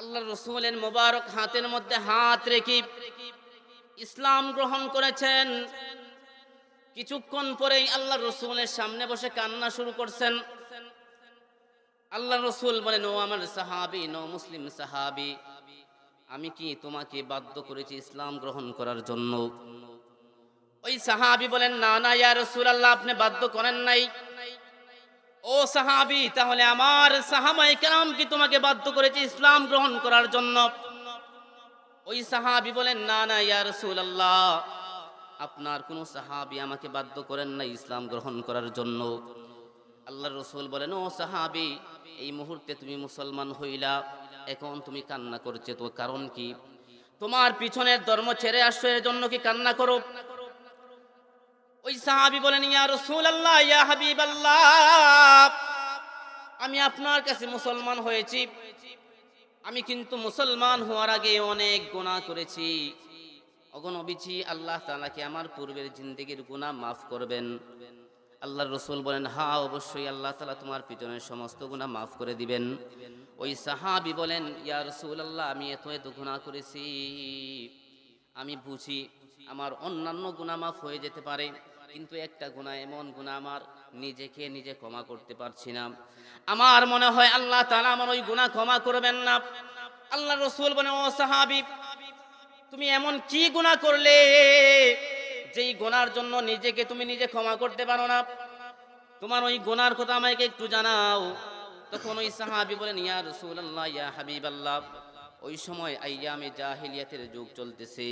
আল্লাহ রসুলের মোবারক হাতের মধ্যে হাত রেখে ইসলাম গ্রহণ করেছেন। কিছুক্ষণ পরেই আল্লাহ রসুলের সামনে বসে কান্না শুরু করছেন। আল্লাহ রসুল বলেন, ও আমার সাহাবি নো মুসলিম সাহাবি, আমি কি তোমাকে বাধ্য করেছি ইসলাম গ্রহণ করার জন্য? ওই সাহাবি বলেন, না না, ইয়া রসুল আল্লাহ আপনি বাধ্য করেন নাই। ও সাহাবি, তাহলে আমার সাহাবাই কেরাম কি তোমাকে বাধ্য করেছে ইসলাম গ্রহণ করার জন্য? ওই সাহাবি বলেন, না না, ইয়া আল্লাহ আপনার কোন সাহাবি আমাকে বাধ্য করেন না ইসলাম গ্রহণ করার জন্য। আল্লাহ রসুল বলেন, ও সাহাবি, এই মুহূর্তে তুমি মুসলমান হইলা, এখন তুমি কান্না করছে তো কারণ কি? তোমার পিছনের ধর্ম ছেড়ে আসছো এর জন্য কি কান্না করো? ওই সাহাবি বলেন, ইয়া রসুল আল্লাহ ইয়া হাবিব আল্লাহ আমি আপনার কাছে মুসলমান হয়েছি। আমি কিন্তু মুসলমান হওয়ার আগে অনেক গুনাহ করেছি। অগণবিছি আল্লাহ তাআলাকে আমার পূর্বের জিন্দেগির গুনাহ মাফ করবেন? আল্লাহর রসুল বলেন হা অবশ্যই আল্লাহ তাআলা তোমার পিছনের সমস্ত গুনাহ মাফ করে দিবেন। ওই সাহাবি বলেন, ইয়া রসুল আল্লাহ আমি এত এত গুনাহ করেছি। আমি বুঝি আমার অন্যান্য গুনাহ মাফ হয়ে যেতে পারে। কিন্তু একটা গুনাহ এমন গুণা আমার নিজেকে নিজে ক্ষমা করতে পারছি না। আমার মনে হয় আল্লাহ তাআলা আমার ওই গুনাহ ক্ষমা করবেন না। আল্লাহ রসুল বলে ও সাহাবি, তুমি এমন কি গুনাহ করলে যেই গোনার জন্য নিজেকে তুমি নিজে ক্ষমা করতে পারো না? তোমার ওই গোনার কথা আমাকে একটু জানাও। তখন ওই সাহাবি বলেন, ইয়া আল্লাহ ইয়া হাবিব আল্লাহ ওই সময় আইয়ামে জাহিলিয়াতের যুগ চলতেছে।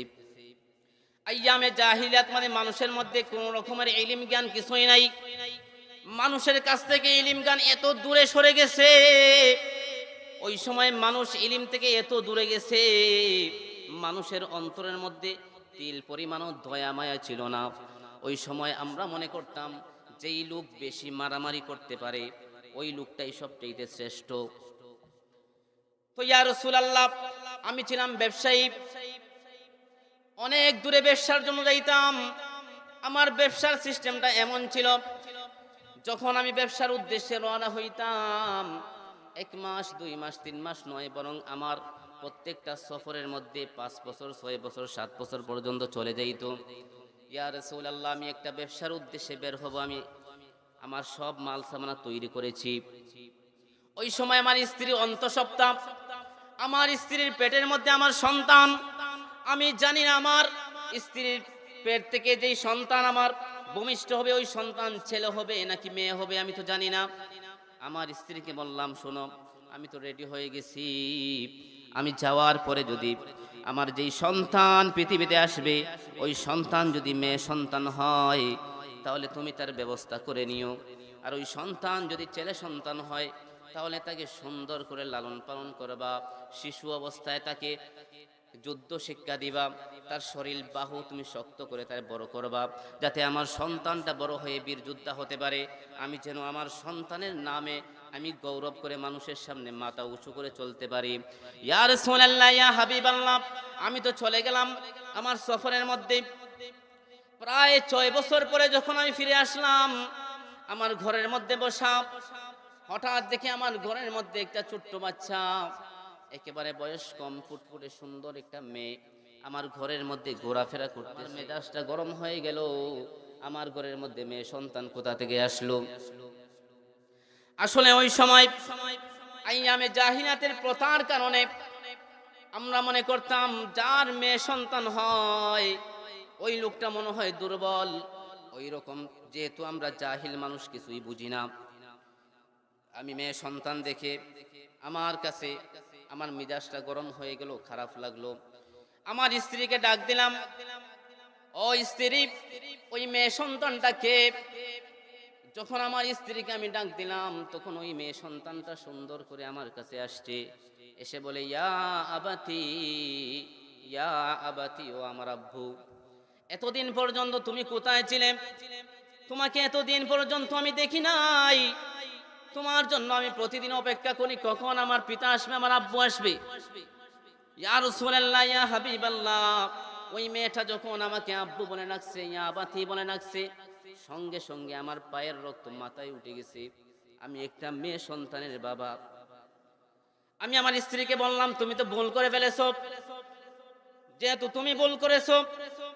আইয়ামে জাহিলিয়াত মানে মানুষের মধ্যে কোন রকমের ইলিম জ্ঞান কিছুই নাই। মানুষের কাছ থেকে ইলিম জ্ঞান এত দূরে সরে গেছে। ওই সময় মানুষ ইলিম থেকে এত দূরে গেছে, মানুষের অন্তরের মধ্যে তিল পরিমাণও দয়া মায়া ছিল না। ওই সময় আমরা মনে করতাম, যেই লোক বেশি মারামারি করতে পারে, ওই লোকটাই সবচেয়ে শ্রেষ্ঠ। তো রাসূলুল্লাহ, আমি ছিলাম ব্যবসায়ী। অনেক দূরে ব্যবসার জন্য যাইতাম। আমার ব্যবসার সিস্টেমটা এমন ছিল, যখন আমি ব্যবসার উদ্দেশ্যে রওনা হইতাম, এক মাস, দুই মাস, তিন মাস নয়, বরং আমার প্রত্যেকটা সফরের মধ্যে পাঁচ বছর, ছয় বছর, সাত বছর পর্যন্ত চলে যাইত। ইয়া রাসূলুল্লাহ, আমি একটা ব্যবসার উদ্দেশ্যে বের হব, আমি আমার সব মাল সামানা তৈরি করেছি। ওই সময় আমার স্ত্রী অন্তঃসপ্তাহ আমার স্ত্রীর পেটের মধ্যে আমার সন্তান আমি জানি না আমার স্ত্রীর পেট থেকে যেই সন্তান আমার ভূমিষ্ঠ হবে, ওই সন্তান ছেলে হবে নাকি মেয়ে হবে আমি তো জানি না। আমার স্ত্রীকে বললাম, শোনো, আমি তো রেডি হয়ে গেছি। আমি যাওয়ার পরে যদি আমার যেই সন্তান পৃথিবীতে আসবে, ওই সন্তান যদি মেয়ে সন্তান হয়, তাহলে তুমি তার ব্যবস্থা করে নিও। আর ওই সন্তান যদি ছেলে সন্তান হয়, তাহলে তাকে সুন্দর করে লালন পালন করবা। শিশু অবস্থায় তাকে যুদ্ধ শিক্ষা দিবা, তার শরীর বাহু তুমি শক্ত করে তার বড় করবা, যাতে আমার সন্তানটা বড় হয়ে বীর যোদ্ধা হতে পারে। আমি যেন আমার সন্তানের নামে আমি গৌরব করে মানুষের সামনে মাথা উঁচু করে চলতে পারি। ইয়ার সোনাল্লাহ ইয়া হাবিবাল্লাহ, আমি তো চলে গেলাম আমার সফরের মধ্যে। প্রায় ছয় বছর পরে যখন আমি ফিরে আসলাম, আমার ঘরের মধ্যে বসা, হঠাৎ দেখি আমার ঘরের মধ্যে একটা ছোট্ট বাচ্চা একেবারে বয়স কম, ফুটফুটে সুন্দর একটা মেয়ে। আমার ঘরের মধ্যে ঘোরাফেরা করতে মেজাজটা গরম হয়ে গেল। আমার ঘরের মধ্যে মেয়ে সন্তান কোথা থেকে আসলো? আসলে ওই সময় আইয়ামে জাহিনাতের প্রথার কারণে আমরা মনে করতাম, যার মেয়ে সন্তান হয়, ওই লোকটা মনে হয় দুর্বল। ওই রকম, যেহেতু আমরা জাহিল মানুষ, কিছুই বুঝি না। আমি মেয়ে সন্তান দেখে আমার কাছে আমার মিজাজটা গরম হয়ে গেল, খারাপ লাগল। আমার স্ত্রীকে ডাক দিলাম, ও স্ত্রী, ওই মেয়ে সন্তানটাকে? যখন আমার স্ত্রীকে আমি ডাক দিলাম, তখন ওই মেয়ে সন্তানটা সুন্দর করে আমার কাছে আসছে। এসে বলে, ইয়া আবাতি ইয়া আবাতি, ও আমার আব্বু, এতদিন পর্যন্ত তুমি কোথায় ছিলে? তোমাকে এতদিন পর্যন্ত আমি দেখি নাই। তোমার জন্য আমি প্রতিদিন অপেক্ষা করি, কখন আমার পিতা আসবে, আমার আব্বু আসবে। ইয়া রাসূলুল্লাহ, ইয়া হাবিবাল্লাহ, ওই মেয়েটা যখন আমাকে আব্বু বলে ডাকছে, ইয়া বাতি বলে ডাকছে, সঙ্গে সঙ্গে আমার পায়ের রক্ত মাথায় উঠে গেছে। আমি একটা মেয়ে সন্তানের বাবা। আমি আমার স্ত্রীকে বললাম, তুমি তো ভুল করে ফেলেছো। যেহেতু তুমি ভুল করেছ,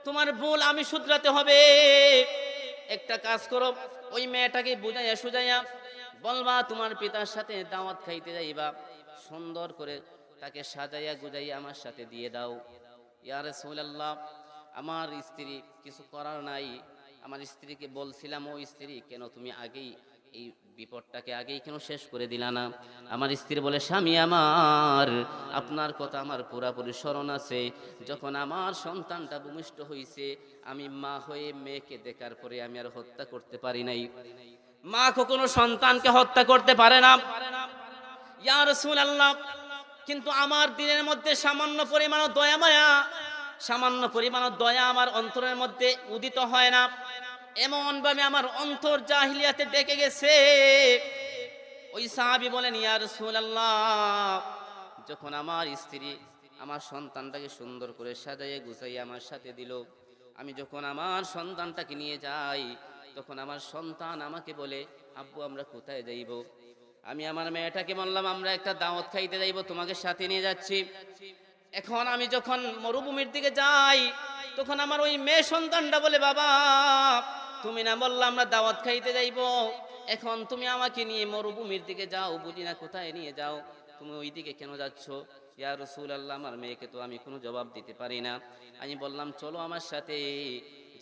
তোমার ভুল আমি শুধরাতে হবে। একটা কাজ করো, ওই মেয়েটাকে বুঝাইয়া সুজাইয়া বলবা, তোমার পিতার সাথে দাওয়াত খাইতে যাইবা। সুন্দর করে তাকে সাজাইয়া গুজাইয়া আমার সাথে দিয়ে দাও। ইয়া রাসূলুল্লাহ, আমার স্ত্রী কিছু করার নাই। আমার স্ত্রীকে বলছিলাম, ও স্ত্রী, কেন তুমি আগেই এই বিপদটাকে আগেই কেন শেষ করে দিলা না? আমার স্ত্রী বলে, স্বামী আমার, আপনার কথা আমার পুরাপুরি স্মরণ আছে। যখন আমার সন্তানটা ভূমিষ্ঠ হয়েছে আমি মা হয়ে মেয়েকে দেখার পরে আমি আর হত্যা করতে পারি নাই। মা কখনো সন্তানকে হত্যা করতে পারে না। ইয়া রাসূলুল্লাহ, কিন্তু আমার দিনের মধ্যে সামান্য পরিমাণ দয়া মায়া, সামান্য পরিমাণ দয়া আমার অন্তরের মধ্যে উদিত হয় না। এমন ভাবে আমার অন্তর জাহিলিয়াতে ডেকে গেছে। ওই সাহাবি বলেন, ইয়া আল্লাহ যখন আমার স্ত্রী আমার সন্তানটাকে সুন্দর করে সাজাইয়ে গুছাইয়ে আমার সাথে দিল, আমি যখন আমার সন্তানটাকে নিয়ে যাই তখন আমার সন্তান আমাকে বলে, আব্বু, আমরা কোথায় যাইব? আমি আমার মেয়েটাকে বললাম, আমরা একটা দাওয়াত খাইতে যাইব, তোমাকে সাথে নিয়ে যাচ্ছি। এখন আমি যখন মরুভূমির দিকে যাই, তখন আমার ওই মেয়ে সন্তানটা বলে, বাবা, তুমি না বললে আমরা দাওয়াত খাইতে যাইব। এখন তুমি আমাকে নিয়ে মরুভূমির দিকে যাও, বুঝি না কোথায় নিয়ে যাও। তুমি ওই দিকে কেন যাচ্ছ? ইয়া রসুল আল্লাহ আমার মেয়েকে তো আমি কোনো জবাব দিতে পারি না। আমি বললাম, চলো আমার সাথে।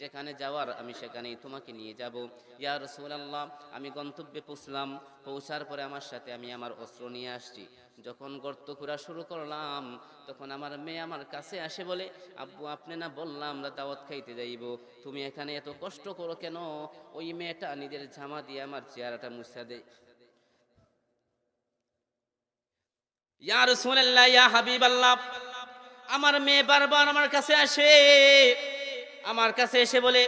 যেখানে যাওয়ার আমি সেখানেই তোমাকে নিয়ে যাব। ইয়া রসুল আল্লাহ আমি গন্তব্যে পৌঁছলাম। পৌঁছার পরে আমার সাথে আমি আমার অস্ত্র নিয়ে আসছি। যখন গর্ত করা শুরু করলাম, তখন আমার মেয়ে আমার কাছে আসে বলে, আব্বু, আপনি না বললাম আমরা দাওয়াত খাইতে যাইব। তুমি এখানে এত কষ্ট করো কেন? ওই মেয়েটা নিজের জামা দিয়ে আমার চেহারাটা মুছা দেয় রাসূলুল্লাহ আমার মেয়ে বারবার আমার কাছে আসে আমার কাছে এসে বলে,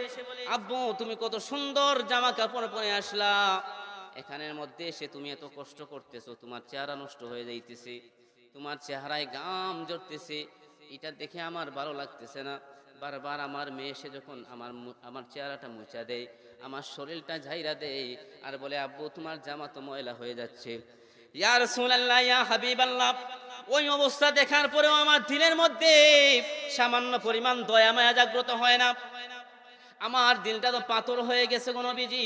আব্বু, তুমি কত সুন্দর জামা কাপড় পরে আসলা। এখানের মধ্যে এসে তুমি এত কষ্ট করতেছো, তোমার চেহারা নষ্ট হয়ে যাইতেছে, তোমার চেহারায় গাম জড়তেছে এটা দেখে আমার ভালো লাগতেছে না। বারবার আমার মেয়ে এসে যখন আমার আমার চেহারাটা মুছা দেয়, আমার শরীরটা ঝাইরা দেয় আর বলে, আব্বু, তোমার জামা তো ময়লা হয়ে যাচ্ছে। ইয়া রাসূলুল্লাহ, ইয়া হাবিবাল্লাহ ওই অবস্থা দেখার পরেও আমার দিলের মধ্যে সামান্য পরিমাণ দয়া মায়া জাগ্রত হয় না। আমার দিলটা তো পাথর হয়ে গেছে কোনো বিজি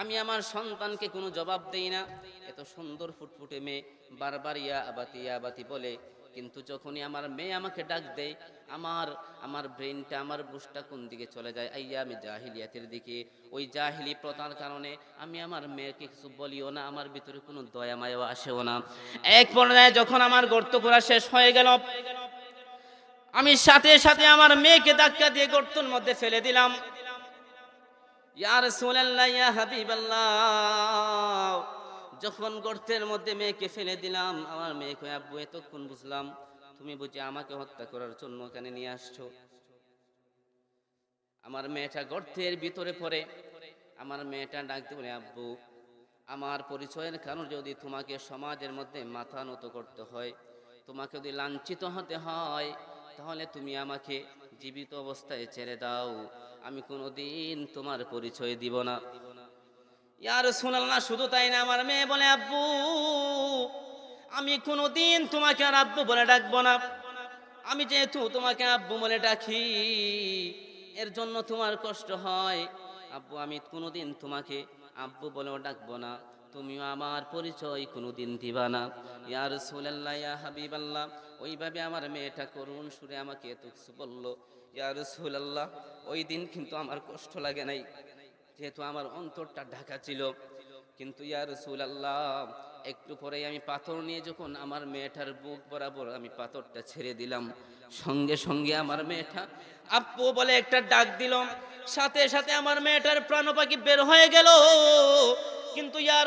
আমি আমার সন্তানকে কোনো জবাব দেই না। এত সুন্দর ফুটফুটে মেয়ে বারবার ইয়া আবাতি ইয়া আবাতি বলে কিন্তু যখনই আমার মেয়ে আমাকে ডাক দেয়, আমার আমার ব্রেনটা আমার বুসটা কোন দিকে চলে যায়? আইয়া আমি জাহিলিয়াতের দিকে। ওই জাহিলি প্রথার কারণে আমি আমার মেয়েকে কিছু বলিও না, আমার ভিতরে কোনো দয়া, মায়াও আসেও না। এক পর্যায়ে যখন আমার গর্ত করা শেষ হয়ে গেল, আমি সাথে সাথে আমার মেয়েকে ধাক্কা দিয়ে গর্তর মধ্যে ফেলে দিলাম। ইয়া রাসূলুল্লাহ, ইয়া হাবিবাল্লাহ যখন গর্তের মধ্যে মেয়েকে ফেলে দিলাম, আমার মেয়েকে, আব্বু, এতক্ষণ বুঝলাম তুমি বুঝি আমাকে হত্যা করার জন্য এখানে নিয়ে আসছো। আমার মেয়েটা গর্তের ভিতরে পড়ে। আমার মেয়েটা ডাকতে বলে, আব্বু, আমার পরিচয়ের কারণ যদি তোমাকে সমাজের মধ্যে মাথা নত করতে হয়, তোমাকে যদি লাঞ্ছিত হতে হয়, তাহলে তুমি আমাকে জীবিত অবস্থায় ছেড়ে দাও। আমি কোনোদিন তোমার পরিচয় দিব না। ইয়ার শুনাল্লাহ শুধু তাই না, আমার মেয়ে বলে, আব্বু, আমি কোনোদিন তোমাকে আর আব্বু বলে ডাকবো না। আমি যেহেতু তোমাকে আব্বু বলে ডাকি, এর জন্য তোমার কষ্ট হয়। আব্বু, আমি কোনোদিন তোমাকে আব্বু বলেও ডাকবো না। তুমিও আমার পরিচয় কোনোদিন দিবা না। ইয়া রাসূলুল্লাহ, ইয়া হাবিবাল্লাহ, ওইভাবে আমার মেয়েটা করুণ সুরে আমাকে এত কিছু বলল। ইয়া রাসূলুল্লাহ, ওই দিন কিন্তু আমার কষ্ট লাগে নাই। যেহেতু আমার অন্তরটা ঢাকা ছিল, কিন্তু ইয়া আল্লাহ একটু পরে আমি পাথর নিয়ে যখন আমার মেয়েটার বুক বরাবর আমি পাথরটা ছেড়ে দিলাম, সঙ্গে সঙ্গে আমার মেয়েটা আপু বলে একটা ডাক দিলাম সাথে সাথে আমার মেয়েটার প্রাণ পাখি বের হয়ে গেল। কিন্তু ইয়া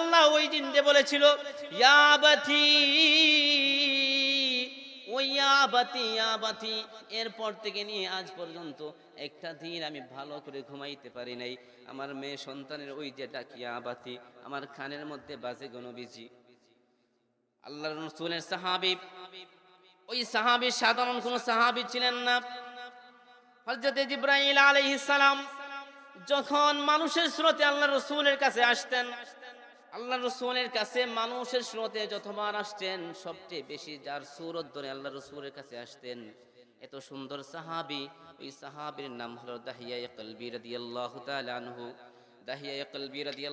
আল্লাহ ওই দিন বলেছিল, ইয়া বাতি ওই এরপর থেকে নিয়ে আজ পর্যন্ত একটা দিন আমি ভালো করে ঘুমাইতে পারি নাই। আমার মেয়ে সন্তানের ওই যে ডাকিয়া বাতি, আমার খানের মধ্যে বাজে গণবিজি আল্লাহ রসুলের সাহাবি, ওই সাহাবি সাধারণ কোন সাহাবি ছিলেন না। হযরত জিব্রাইল আলাইহিস সালাম যখন মানুষের স্রোতে আল্লাহ রসুলের কাছে আসতেন আল্লাহ রসুলের কাছে মানুষের সুরতে যতবার আসতেন, সবচেয়ে বেশি যার সুরত ধরে আল্লাহ রসুলের কাছে আসতেন। এত সুন্দর সাহাবি, ওই সাহাবির নাম হলো দাহিয়া কলবি রাদিয়াল্লাহু তাআলা দাহিয়া কলবি রাদিয়াল্লাহু